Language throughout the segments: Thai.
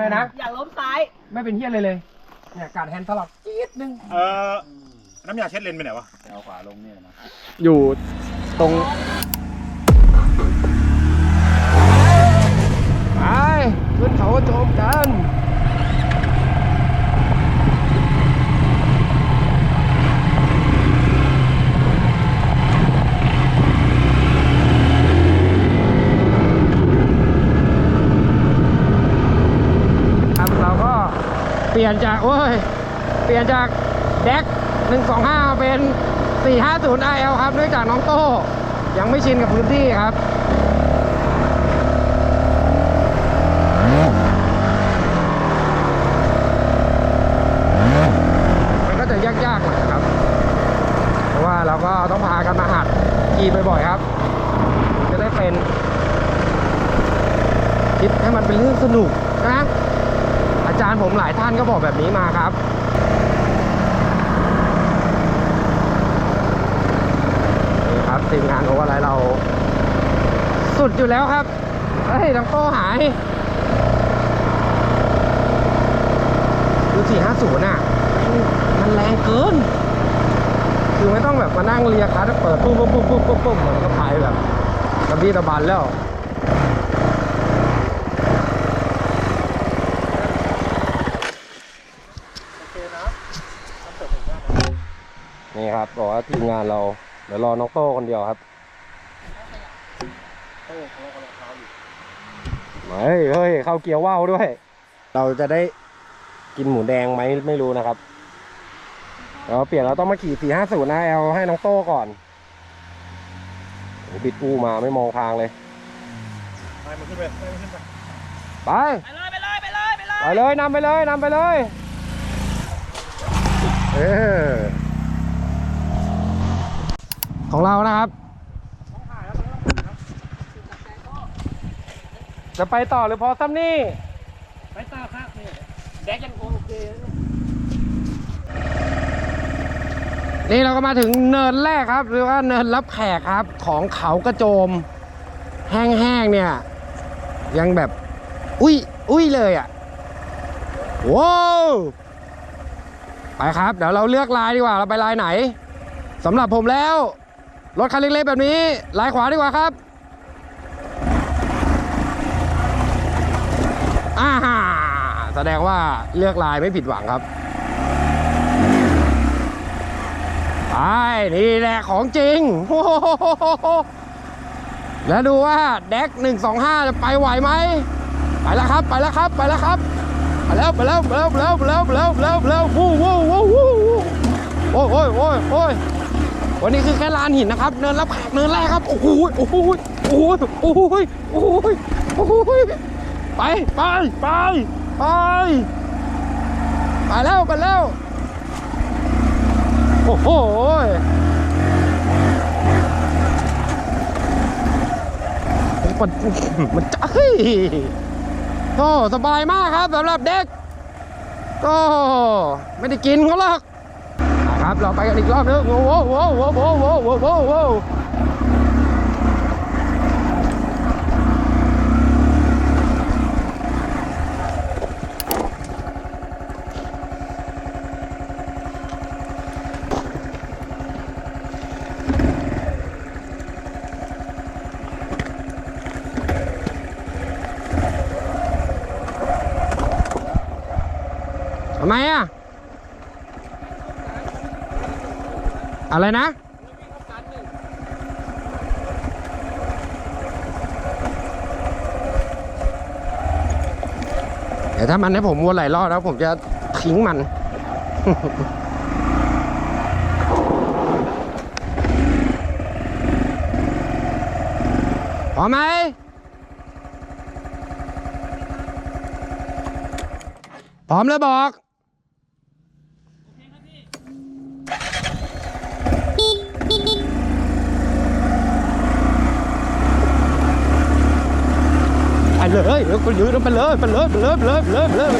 อะไรนะ อย่าล้มซ้าย ไม่เป็นเฮี้ยเลยเลย เนี่ยการแฮนด์สลับจี๊ดนึง เออน้ำยาเช็ดเลนไปไหนวะ เอาขวาลงเนี่ยนะ อยู่ตรงไปขึ้นเขากระโจมกัน ครับเราก็ เปลี่ยนจากโอ้ยเปลี่ยนจากแดก125 เป็น 450 IL ครับเนื่องจากน้องโต้ยังไม่ชินกับพื้นที่ครับมันก็จะยากๆหน่อยครับเพราะว่าเราก็ต้องพากันมาหัดขี่บ่อยๆครับ จะได้เป็นคิดให้มันเป็นเรื่องสนุกาจารย์ผมหลายท่านก็บอกแบบนี้มาครับนี่ครับทีมงานของอะไรเรา สุดอยู่แล้วครับเฮ้ยน้ำโต้หายดูสี่ห้าศูนย์อะ มันแรงเกิน คือไม่ต้องแบบมานั่งเลียคลัดเปิดปุ๊บปุ๊บปุ๊บปุ๊บปุ๊บปุ๊บมันก็ไปแบบกระบี้ตะบันแล้ว ครับบอกว่าทีมงานเราเดี๋ยวรอน้องโต้คนเดียวครับเฮ้ยเฮ้ยเข้าเกียร์ว่าวด้วย เราจะได้กินหมูแดงไหมไม่รู้นะครับเราเปลี่ยนเราต้องมาขี่450นะแอลให้น้องโต้ก่อนโอ้บิดอูมาไม่มองทางเลยไปมันขึ้นไปไปมันขึ้นไปไปไปเลยไปเลยไปเลยไปเลยไปเลยนำไปเลยนำไปเลย เออ ของเรานะครับ จะไปต่อหรือพอซ้ำนี่ ไปต่อครับนี่แดกยังโอเคนี่เราก็มาถึงเนินแรกครับ หรือว่าเนินรับแขกครับ ของเขากระโจม แห้งๆเนี่ย ยังแบบ อุ้ยอุ้ยเลยอะว้าวไปครับ เดี๋ยวเราเลือกลายดีกว่า เราไปลายไหนสำหรับผมแล้ว รถคันเล็กๆแบบนี้ลายขวาดีกว่าครับอ่าฮ่าแสดงว่าเลือกลายไม่ผิดหวังครับไปนี่แหละของจริงโอ้โหแล้วดูว่าแดก125จะไปไหวไหมไปแล้วครับ ไปแล้วครับ ไปแล้วครับไปแล้วไปแล้วไปแล้วไปแล้วไปแล้วไปแล้วไปแล้ววู้วู้วู้วู้โอ้ยโอ้ยโอ้ย วันนี้คือแค่ลานหินนะครับ เนินรับแขกเนินแรกครับ โอ้โหโอ้โหโอ้โหโอ้โหโอ้โหโอ้โหไปไปไปไปไปแล้วไปแล้ว โอ้โหมันมันจะเฮ้ยก็สบายมากครับสำหรับเด็ก ก็ไม่ได้กินเขาหรอก เราไปกันอีกรอบนึงโว้โว้โว้โว้โว้โว้โว้โหโอ้โหโอ้โหทำไมอะ อะไรนะเดี๋ยวถ้ามันให้ผมวนหลายรอบแล้วผมจะทิ้งมันพร้อมไหมพร้อมแล้วบอก ไป เลยเดี๋ยวก็ยืนไปเลยไปเลยไปเลยไปเลยไปเลย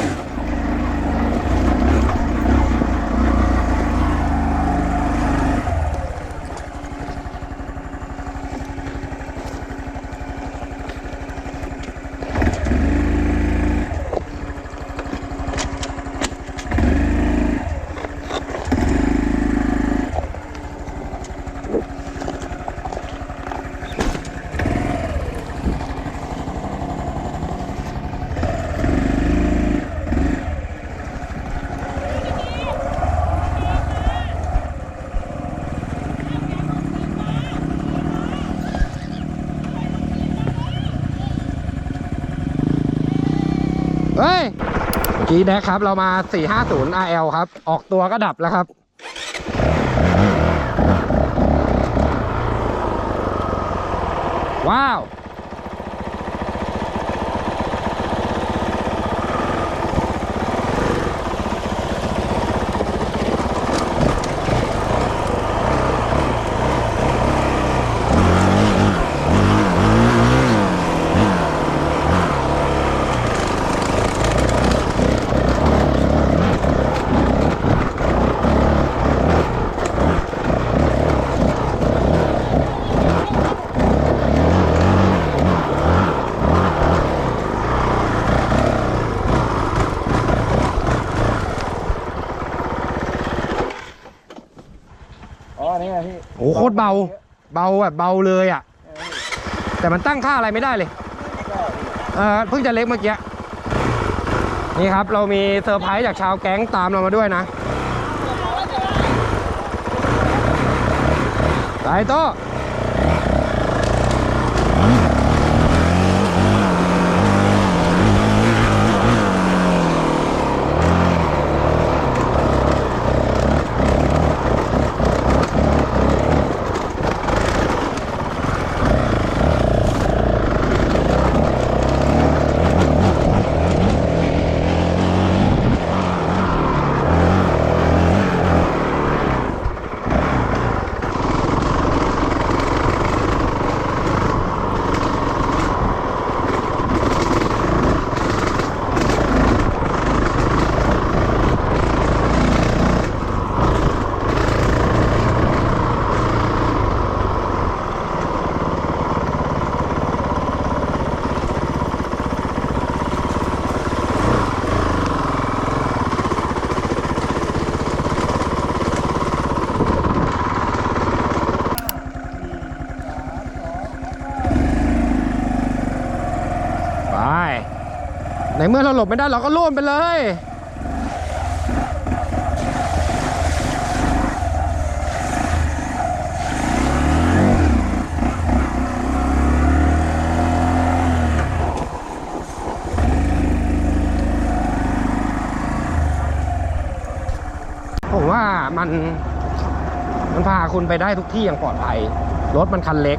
เฮ้ยเมื่อกี้นะครับเรามา 450 RL ครับ ออกตัวก็ดับแล้วครับ ว้าว ตรเบา เบาแบบเบาเลยอะ แต่มันตั้งค่าอะไรไม่ได้เลยเออเพิ่งจะเล็กเมื่อกี้ นี่ครับเรามีเซอร์ไพรส์จากชาวแก๊งตามเรามาด้วยนะ ไปโต้ไป ในเมื่อเราหลบไม่ได้เราก็ร่วมไปเลย ผมว่ามันมันพาคุณไปได้ทุกที่อย่างปลอดภัย รถมันคันเล็ก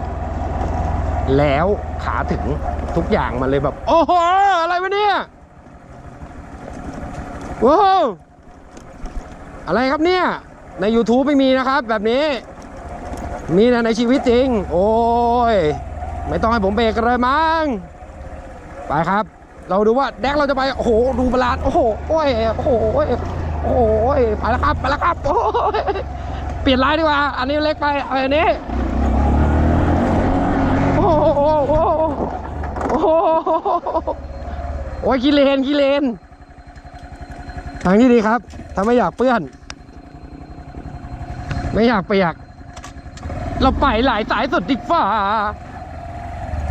แล้วขาถึงทุกอย่างมันเลยแบบ โอ้โห อะไรวะเนี่ยว้าวอะไรครับเนี่ย ใน YouTube ไม่มีนะครับแบบนี้ มีแต่ในชีวิตจริง โอ้ย ไม่ต้องให้ผมเบรกเลยมั้งไปครับ เราดูว่าแดกเราจะไป โอ้โห ดูบาลานโอ้โห โอ้ย โอ้โห โอ้โห ไปแล้วครับ ไปแล้วครับ โอ้ย เปลี่ยนลายดีกว่า อันนี้เล็กไปเอาอันนี้ โอ้โหโอ้โห โอ้โหโอ้ยกิเลนกิเลนทางที่ดีครับ ถ้าไม่อยากเปื้อน ไม่อยากเปียก เราไปหลายสายสุดดิฟ้า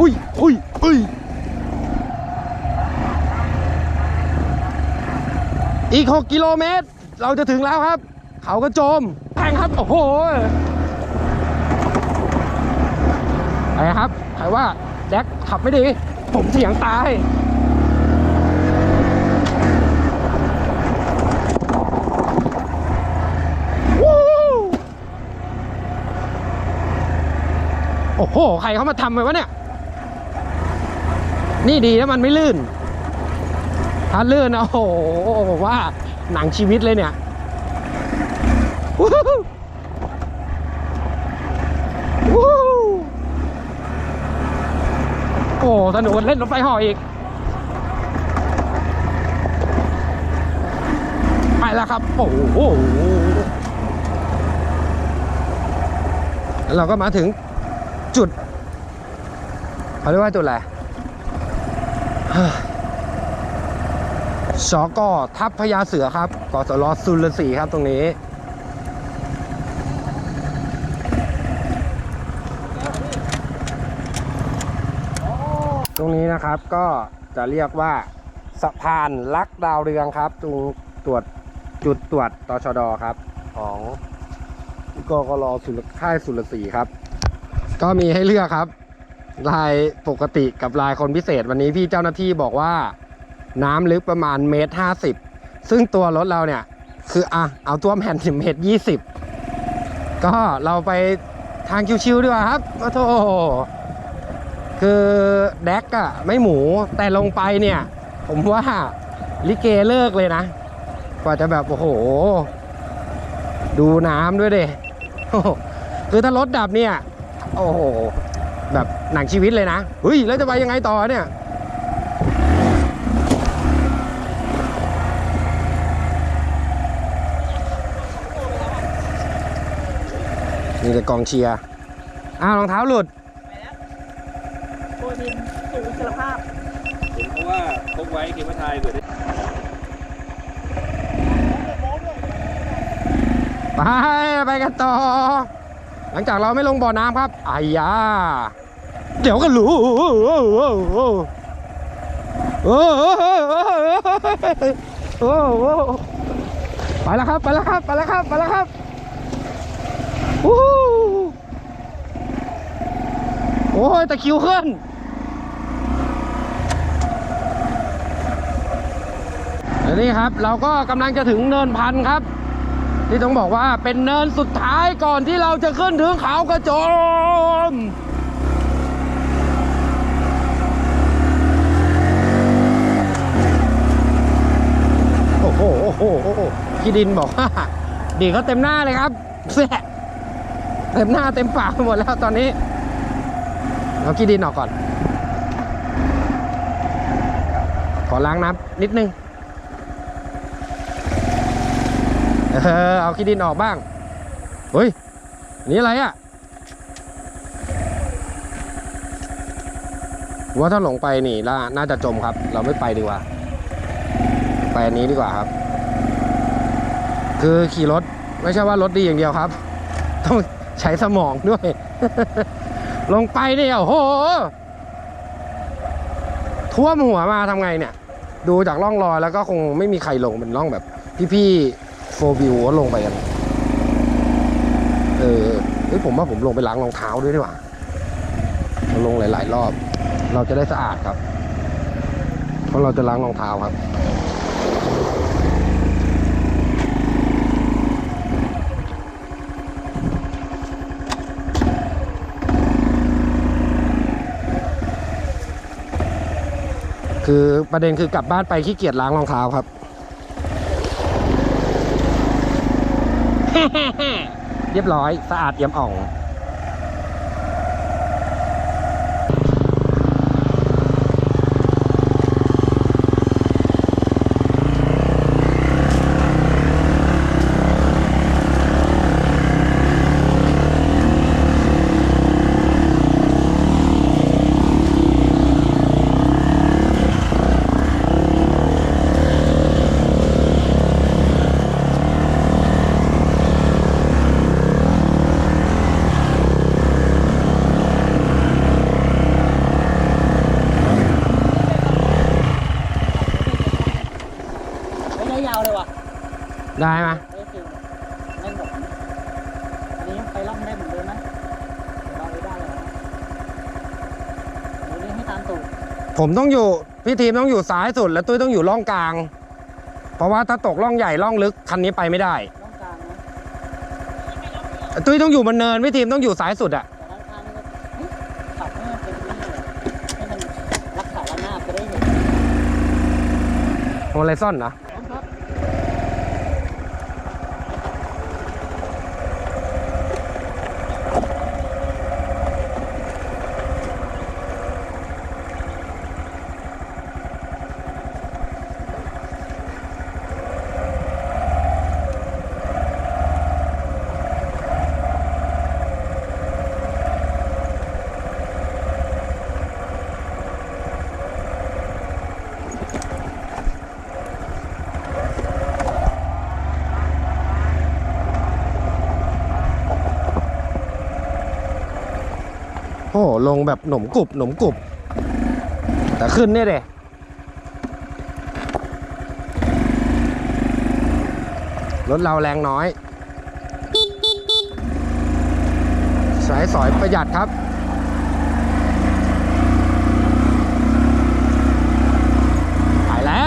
อุ้ยอุ้ยอุ้ยอีก 6 กิโลเมตร เราจะถึงแล้วครับ เขากระโจมแทงครับ โอ้โหอะไปครับใครว่าแดกขับไม่ดี ผมเสียงตายโอ้โห ใครเขามาทำไปวะเนี่ย นี่ดีนะมันไม่ลื่น ถ้าลื่นนะโอ้โหว่าหนังชีวิตเลยเนี่ยวู้ฮู้วู้ฮู้ โอ้สนุกเล่นรถไฟเหออีก ไปแล้วครับ โอ้โหเราก็มาถึงจุดเขาเรียกว่าจุดอะไรเฮ้ยสกทัพพญาเสือครับกสรสุรศรีครับตรงนี้ ตรงนี้นะครับก็จะเรียกว่าสะพานลักดาวเรืองครับตรงตรวจจุดตรวจตชดครับ ของกกรสุรค่ายสุรศรีครับ ก็มีให้เลือกครับ ลายปกติกับลายคนพิเศษวันนี้พี่เจ้าหน้าที่บอกว่า น้ำลึกประมาณเมตรห้าสิบซึ่งตัวรถเราเนี่ย คืออะเอาตัวแผ่นถึงเมตรยี่สิบก็เราไปทางชิวๆดีกว่าครับโอ้โธ คือแดกอะไม่หมูแต่ลงไปเนี่ย ผมว่าลิเกเลิกเลยนะ กว่าจะแบบ โอ้โห ดูน้ำด้วยเด้คือถ้ารถดับเนี่ย โอ้โห แบบหนังชีวิตเลยนะเฮ้ยแล้วจะไปยังไงต่อเนี่ยนี่แต่กองเชียร์อ้าวรองเท้าหลุด โบดินสูงอิสรภาพเพราะว่าพกไว้คิดว่าทายเผื่อได้ไปไปกันต่อ หลังจากเราไม่ลงบ่อน้ำครับไอ้ยาเดี๋ยวก็รู้โอ้โหโอ้โหไปแล้วครับ ไปแล้วครับ ไปแล้วครับ ไปแล้วครับโอ้ยตะคิวขึ้น และ นี่ครับเราก็กำลังจะถึงเนินพันครับที่ต้องบอกว่าเป็นเนินสุดท้ายก่อนที่เราจะขึ้นถึงเขากระโจมโอ้โหโอ้โหโอ้โหพี่ดินบอกว่าดีเขาเต็มหน้าเลยครับแซ่เต็มหน้าเต็มปากหมดแล้วตอนนี้เอาขี้ดินออกก่อน ขอล้างน้ำนิดนึง เออเอาขี้ดินออกบ้างเฮ้ยนี่อะไรอะ่ะว่าถ้าหลงไปนี่ล่าน่าจะจมครับ เราไม่ไปดีกว่า ไปอันนี้ดีกว่าครับ คือขี่รถไม่ใช่ว่ารถดีอย่างเดียวครับ ต้องใช้สมองด้วย ลงไปเนี่ยโอ้โหท่วมหัวมาทำไงเนี่ย ดูจากร่องรอยแล้วก็คงไม่มีใครลงเป็นร่องแบบ พี่ๆ โฟวิวก็ลงไปกัน เออเฮ้ยผมว่าผมลงไปล้างรองเท้าด้วยดีกว่าลงหลาย ๆ รอบ เราจะได้สะอาดครับ เพราะเราจะล้างรองเท้าครับคือประเด็นคือกลับบ้านไปขี้เกียจล้างรองเท้าครับ เรียบร้อยสะอาดเอี่ยมอ่อง ไม่ได้ยาวเลยว่ะ ได้ไหม ไม่จริงเล่นแบบนี้อันนี้ไปล่องได้เหมือนเดิมไหมเดี๋ยวเราไปได้เลยนะเดี๋ยวนี้ให้ตามตูด ผมต้องอยู่พี่ทีมต้องอยู่ซ้ายสุด แล้วตุ้ยต้องอยู่ร่องกลาง เพราะว่าถ้าตกร่องใหญ่ร่องลึกคันนี้ไปไม่ได้ล่องกลางนะตุ้ยต้องอยู่บนเนินพี่ทีมต้องอยู่ซ้ายสุดอะแต่ด้านข้างนี่ก็เฮ้ยขับให้มันเป็นนี่เลยให้มันรักษาระนาบจะได้เห็นโฮไลซอนนะ ลงแบบหนมกรุบหนมกรุบ แต่ขึ้นเนี่ยเดรถเราแรงน้อย สายสอยประหยัดครับ ไปแล้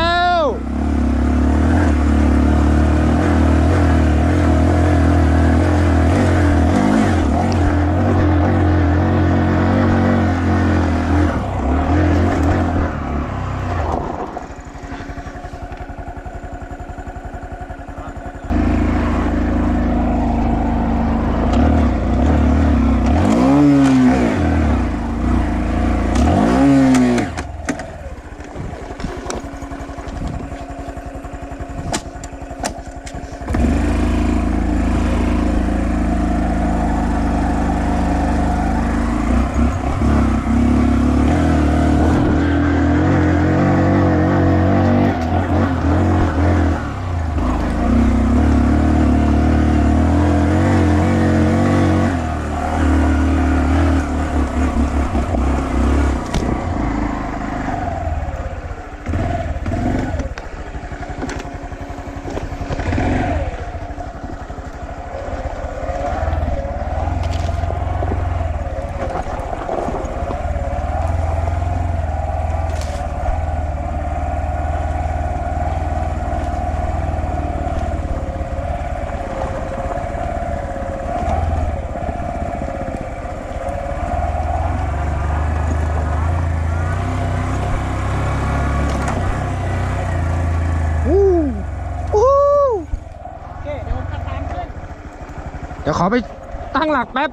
ยวขอไปตั้งหลักแป๊บ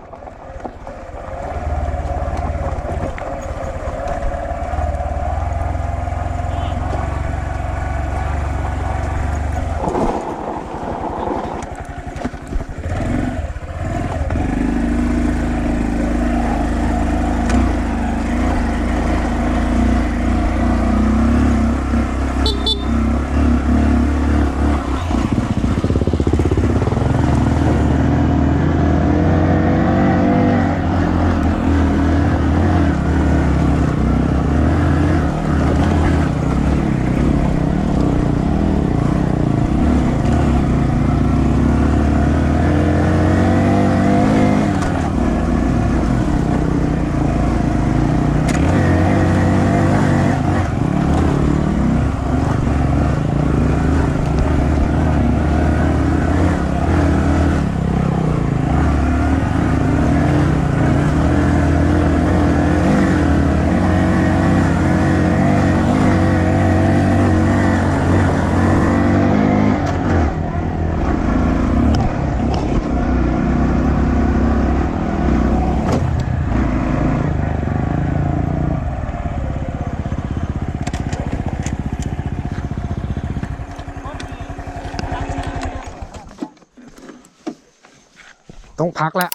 ต้องพักแล้ว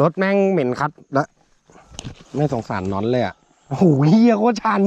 รถแม่งเหม็นคัดแล้วไม่สงสารนอนเลยอะโอ้โหเฮียโคชัน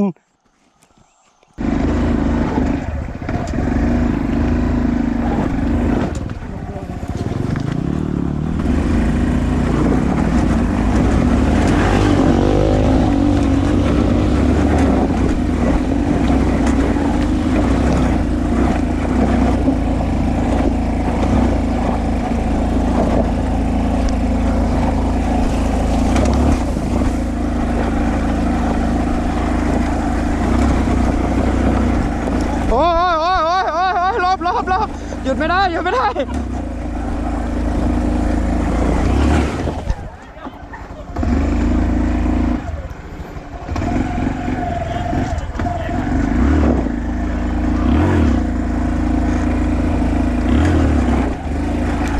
โอ้ยโอ้ยโอ้ยโอ้ยโอ้ยโอ้ยลบลบลบ หยุดไม่ไม่ได้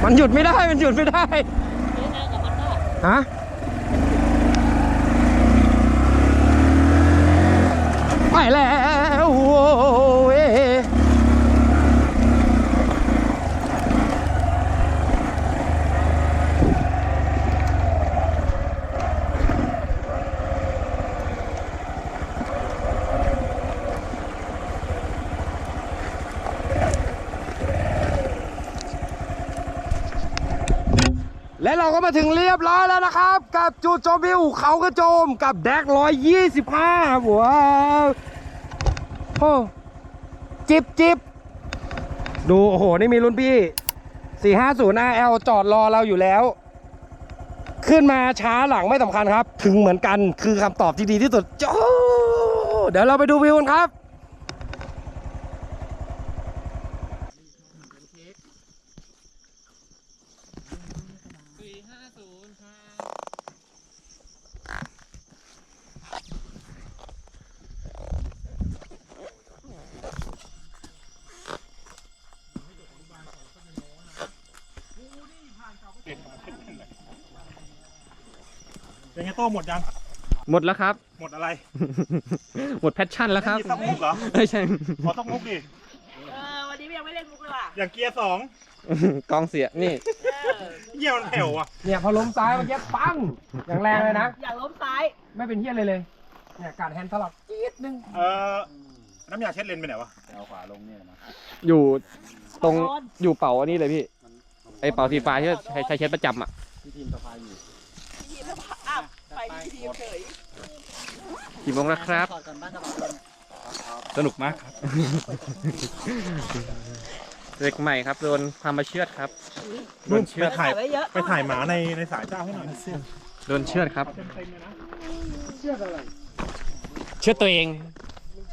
มันหยุดไม่ได้ มันหยุดไม่ได้ ฮะ ไปแล้วโอ้ยและ เราก็มาถึงเรียบร้อยแล้วนะครับ กับจุดชมวิวเขากระโจมกับแดก125ว้าวโอ้จิบจิบดูโอ้โห นี่มีรุ่นพี่450 RL จอดรอเราอยู่แล้ว ขึ้นมาช้าหลังไม่สำคัญครับ ถึงเหมือนกันคือคำตอบที่ดีที่สุดโจ้เดี๋ยวเราไปดูวิวกันครับ เป็นไงโต้หมดยัง หมดแล้วครับ หมดอะไร หมดแพชชั่นแล้วครับมีสักมุกเหรอไม่ใช่ขอสักมุกดิเออวันนี้ยังไม่เล่นมุกเลยว่ะอย่างเกียร์สองกองเสียนี่เออเยี่ยมันแผ่วอะเนี่ยพอล้มซ้ายเมื่อกี้ปังอย่างแรงเลยนะ อยากล้มซ้ายไม่เป็นเฮี้ยเลยเลยเนี่ยการแฮนด์สลับจี๊ดนึงเออน้ำยาเช็ดเลนไปไหนวะอยู่ตรงอยู่เป่าอันนี้เลยพี่ไอเป่าสีฟ้าที่ใช้ใช้เช็ดประจำอะทีมอ้าวไปทีมเฉย กี่โมงแล้วครับถอดก่อนบ้านกระเป๋าเดินสนุกมากครับ เด็กใหม่ครับโดนพามาเชือดครับ โดนเชือดถ่ายไว้เยอะไปถ่ายหมาในในสายเจ้าให้หน่อยโดนเชือดครับเต็มๆเลยนะเชือดตัวเอง